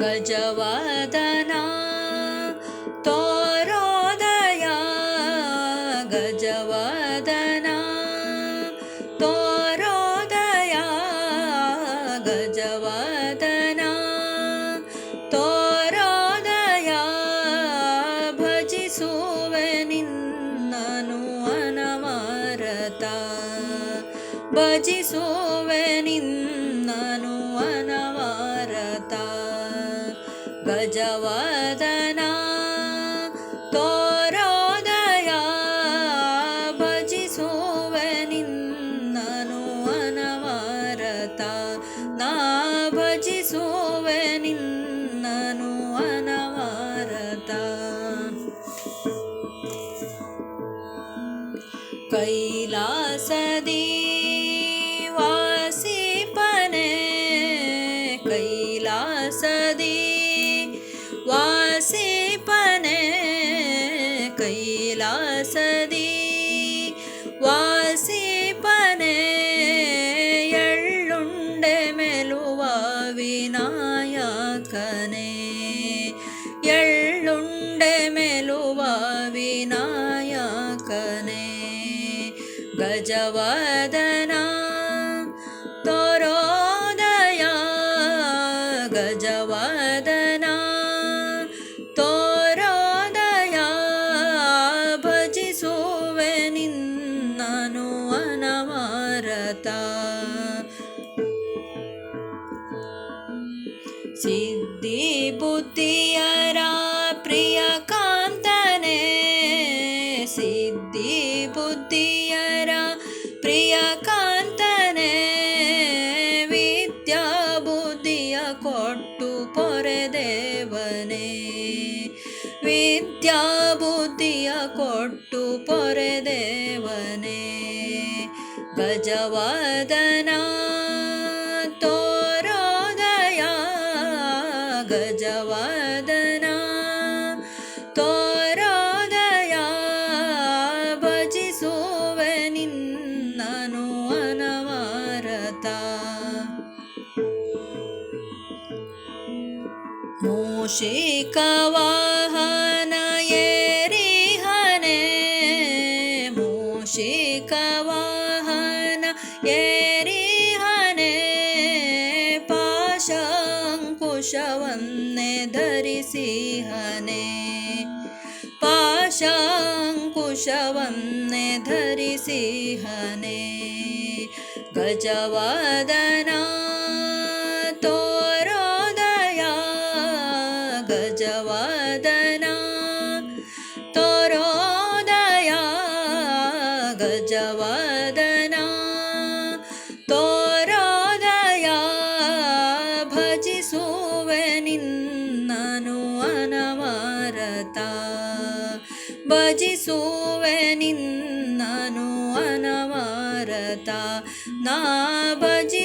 गजवदना तोरोदया गजवदना तोरोदया गजवदना तोरोदया भजिसो वेनिन्नु अनमरता भजिसो वेनिन् ನಿನ್ನನು ಅನವರತ. ಗಜವದನ ತೋರೋದಯ ಭಜಿಸುವೆ ನಿನ್ನನು ಅನವರತ. ನಾ ಭಜಿಸುವೆ ನಿನ್ನನು ಅನವರತ. ಕೈಲಾಸದಿ வசதி வாசிப்பன கைலாசதி வாசிப்பன எள்ளுண்ட மெலுவா விநாயகனே എള്ളുണ്ട മെലുവ വിനായകനെ ഗജവാദ ಸಿದ್ಧಿ ಬುದ್ಧಿಯರ ಪ್ರಿಯ ಕಾಂತನೆ ಸಿದ್ಧಿ ಬುದ್ಧಿಯರ ಪ್ರಿಯ ಕಾಂತನೆ ವಿದ್ಯಾ ಬುದ್ಧಿಯ ಕೊಟ್ಟು ಪೊರೆದೇವನೇ. ವಿದ್ಯಾ ಬುದ್ಧಿಯ ಕೊಟ್ಟು ಪೊರೆದೇವನೇ. ಗಜವದನ ಗಜವದನ ತೋರೋದಯ ಭಜಿಸುವೆ ನಿನ್ನನು ಅನವರತ ಮೂಷಿಕವಾಹನ ಏರಿಹನೆ ಮೂಷಿಕವಾಹನ ಏರಿಹನೆ ಪಾಶಂಕುಶವನ್ನೇ ಧರಿಸಿಹನೆ ಪಾಶಂಕುಶವನ್ನೇ ಧರಿಸಿಹನೆ ಗಜವದನ ತೋರೋದಯ ಗಜವದನ ತೋರೋದಯ ಗಜವದನ ಭಜಿಸುವೆ ನಿನ್ನನು ಅನವರತ. ನಾ ಭಜಿಸುವೆ